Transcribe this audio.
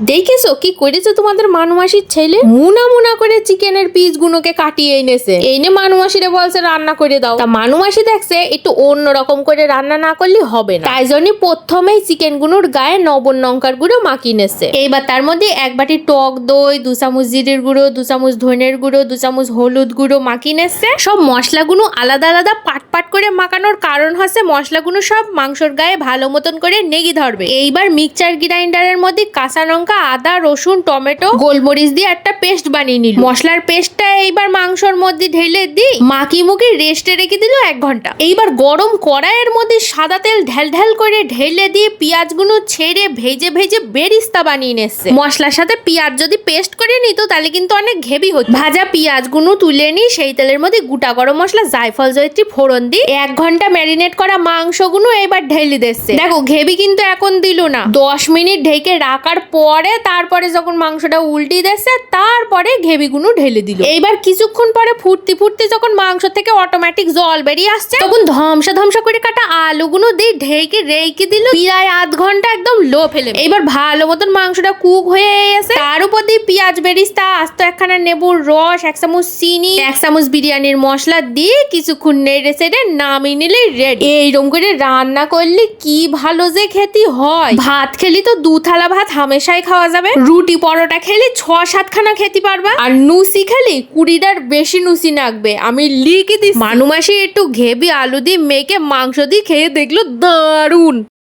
দেখেছ? কি করেছে তোমাদের মানুমাসির ছেলে? মুনা মুনা করে চিকেনের পিস গুলোকে কাটিয়ে এনেছে। এনে মানুমাসিরে বলছে, রান্না করে দাও। তা মানুমাসি দেখছে, একটু অন্য রকম করে রান্না না করলে হবে না। তাই জন্য প্রথমেই চিকেনগুলোর গায়ে নবন লঙ্কার গুঁড়ো মাখিয়ে নেছে এইবার তার মধ্যে এক বাটি টক দই, দু চামচ জিরের গুঁড়ো, দু চামচ ধনের গুঁড়ো, দু চামচ হলুদ গুঁড়ো মাখিয়ে নেছে সব মশলাগুলো আলাদা আলাদা পাট পাট করে মাখানোর কারণ হচ্ছে, মশলাগুলো সব মাংসর গায়ে ভালো মতন করে নেগি ধরবে। এইবার মিক্সচার গ্রাইন্ডারের মধ্যে কাঁচা লঙ্কা আদা, রসুন, টমেটো, গোলমরিচ দিয়ে একটা পেস্ট বানিয়ে নিল। মশলার পেস্টটা এইবার মাংসর মধ্যে ঢেলে দি মাখি মুখি রেস্টে রেখে দিল এক ঘণ্টা। এইবার গরম কড়াইয়ের মধ্যে সাদা তেল ঢেল ঢেল করে ঢেলে দিয়ে পেঁয়াজগুলো ছেড়ে ভেজে ভেজে বেরিস্তা বানিয়ে নেছে মশলার সাথে পেঁয়াজ যদি পেস্ট করে নিত, তাহলে কিন্তু অনেক ঘেবি হতো। ভাজা পেঁয়াজগুলো তুলে নিয়ে সেই তেলের মধ্যে গোটা গরম মশলা, জায়ফল, জয়ত্রী, ফোড়ন দিয়ে এক ঘণ্টা ম্যারিনেট করা মাংসগুলো এবার ঢেলে দিচ্ছে। দেখো, ঘেবি কিন্তু এখন দিল না। দশ মিনিট ঢেকে রাখার পরে তারপরে যখন মাংসটা উল্টি দিচ্ছে তারপরে ঘেবিগুলো ঢেলে দিল। এইবার কিছুক্ষণ পরে ফুটতে ফুটতে যখন মাংস থেকে অটোমেটিক জল বেরিয়ে আসছে, তখন ধ্বংসা ধ্বংসা করে কাটা আলুগুলো দিয়ে ঢেকে রেখে দিল। প্রায় আধ ঘণ্টা একদম লো ফেলে এইবার ভালো মতন মাংসটা কুক হয়ে গেছে। তার উপর দিয়ে পেঁয়াজ বেরিস্তা, আস্ত একখানা নেবুর রস, এক চামচ চিনি, এক চামচ বিরিয়ানির মশলা দিয়ে কিছুক্ষণ নেড়ে সেড়ে নামিয়ে নিলে রেডি এইরকম করে রান্না করলে কি ভালো যে খেতে হয়। ভাত খেলি তো দু থালা ভাত হামেশাই খাওয়া যাবে। রুটি পরোটা খেলে ছ সাতখানা খেতে পারবা। আর নুসি খেলে কুড়িটার বেশি নুসি নাকবে। আমি লিখে দিই মানুমাসি একটু ঘেবি আলু দিয়ে মেখে মাংস দিয়ে খেয়ে দেখল দারুণ